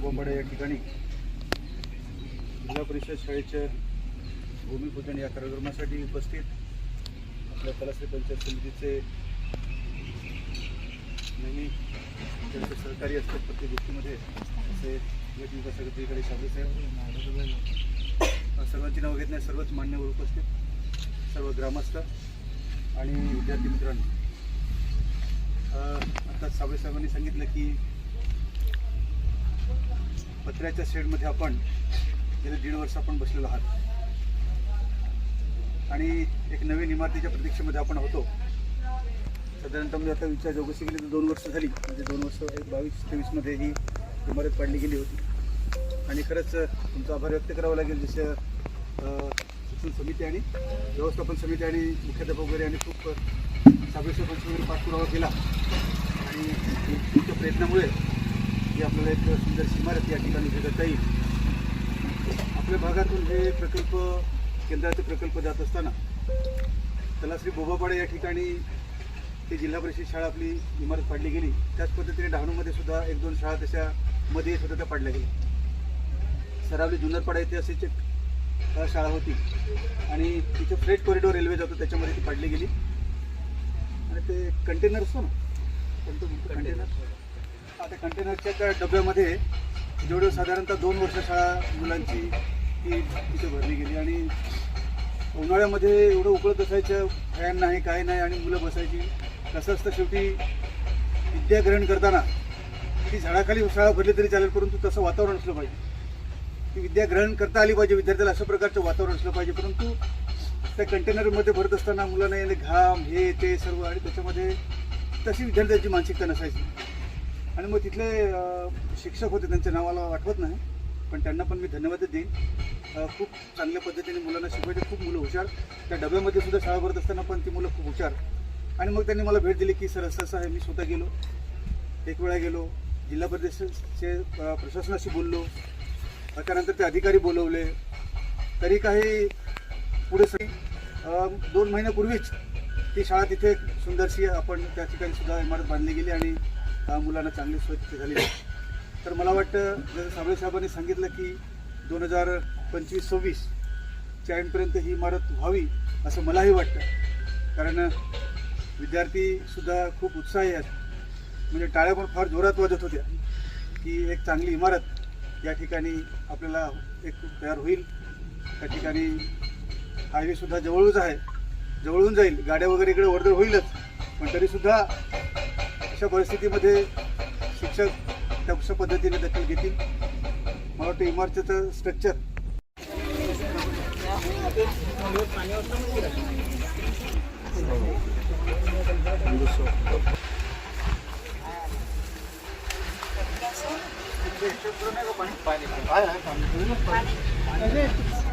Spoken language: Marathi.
बोबापाडा या ठिकाणी जिल्हा परिषद शाळेच्या भूमिपूजन या कार्यक्रमासाठी उपस्थित आपल्या कलाश्री पंचायत समितीचे नेहमी त्यांचे सहकारी असतात प्रत्येक गोष्टीमध्ये. असे गट विकास समितीकडे शाबे साहेब सर्वांची नावं घेत नाही सर्वच मान्यवर उपस्थित सर्व ग्रामस्थ आणि विद्यार्थी मित्रांनो. आता साबळे साहेबांनी सांगितलं की पत्र्याच्या शेडमध्ये आपण गेले दीड वर्ष आपण बसलेलो आहात. आणि एक नवीन इमारतीच्या प्रतीक्षेमध्ये आपण होतो. साधारणतः म्हणजे आता विचार चौकशी केली तर दोन वर्ष झाली. म्हणजे दोन वर्ष एक बावीस तेवीसमध्ये ही इमारत पाडली गेली होती. आणि खरंच तुमचा आभार व्यक्त करावा लागेल. जसं शिक्षण समिती आणि व्यवस्थापन समिती आणि मुख्याध्यापक वगैरे आणि खूप साबळेश्वर वगैरे पाठपुरावा केला. आणि तुमच्या प्रयत्नामुळे ही आपल्याला एक सुंदर इमारत या ठिकाणी भेटत येईल. आपल्या भागातून हे प्रकल्प केंद्राचे प्रकल्प जात असताना तलाश्री बोबापाडा या ठिकाणी ती जिल्हा परिषद शाळा आपली इमारत पाडली गेली. त्याच पद्धतीने डहाणूमध्ये सुद्धा एक दोन शाळा तशा मध्ये सुद्धा त्या पाडल्या गेल्या. सरावली जुन्नरपाडा येथे अशीच एक शाळा होती. आणि तिथे फ्रेट कॉरिडॉर रेल्वे जातो त्याच्यामध्ये ती पाडली गेली. आणि ते कंटेनर असतो ना कोणतं म्हणतो कंटेनर हा त्या कंटेनरच्या त्या डब्यामध्ये जेवढं साधारणतः दोन वर्ष शाळा मुलांची ती तिथे भरली गेली आणि उन्हाळ्यामध्ये एवढं उकळत असायचं फॅन नाही काय नाही आणि मुलं बसायची. कसं असतं शेवटी विद्या ग्रहण करताना ती झाडाखाली शाळा भरली तरी चालेल परंतु तसं वातावरण असलं पाहिजे. ती विद्या ग्रहण करता आली पाहिजे विद्यार्थ्याला अशा प्रकारचं वातावरण असलं पाहिजे परंतु त्या कंटेनरमध्ये भरत असताना मुलांना येणे घाम हे ते सर्व आणि त्याच्यामध्ये तशी विद्यार्थ्यांची मानसिकता नसायची. आणि मग तिथले शिक्षक होते त्यांच्या नावाला आठवत नाही पण त्यांना पण मी धन्यवाद देईन. खूप चांगल्या पद्धतीने मुलांना शिकवायचे खूप मुलं हुशार. त्या डब्यामध्ये सुद्धा शाळा भरत असताना पण ती मुलं खूप हुशार. आणि मग त्यांनी मला भेट दिली की सर असं असं आहे मी स्वतः गेलो. एक वेळा गेलो. जिल्हा परिषदचे प्रशासनाशी बोललो. त्यानंतर ते अधिकारी बोलवले. तरी काही पुढे सगळी दोन महिन्यापूर्वीच ती शाळा तिथे एक सुंदरशी आपण त्या ठिकाणी सुद्धा इमारत बांधली गेली आणि अं, मुलांना चांगली स्वच्छ झाली तर मला वाटतं जसं साबळे साहेबांनी सांगितलं की दोन हजार पंचवीस सव्वीस चाळीसपर्यंत ही इमारत व्हावी असं मलाही वाटतं. कारण विद्यार्थीसुद्धा खूप उत्साही आहेत. म्हणजे टाळ्या पण फार जोरात वाजत होत्या की एक चांगली इमारत या ठिकाणी आपल्याला एक तयार होईल. त्या ठिकाणी हायवेसुद्धा जवळच आहे. जवळून जाईल. गाड्या वगैरे इकडे वर्दळ होईलच. पण तरीसुद्धा अशा परिस्थितीमध्ये शिक्षक त्या पद्धतीने दखल घेतील. मला वाटतं इमारतीचं स्ट्रक्चर पाणी.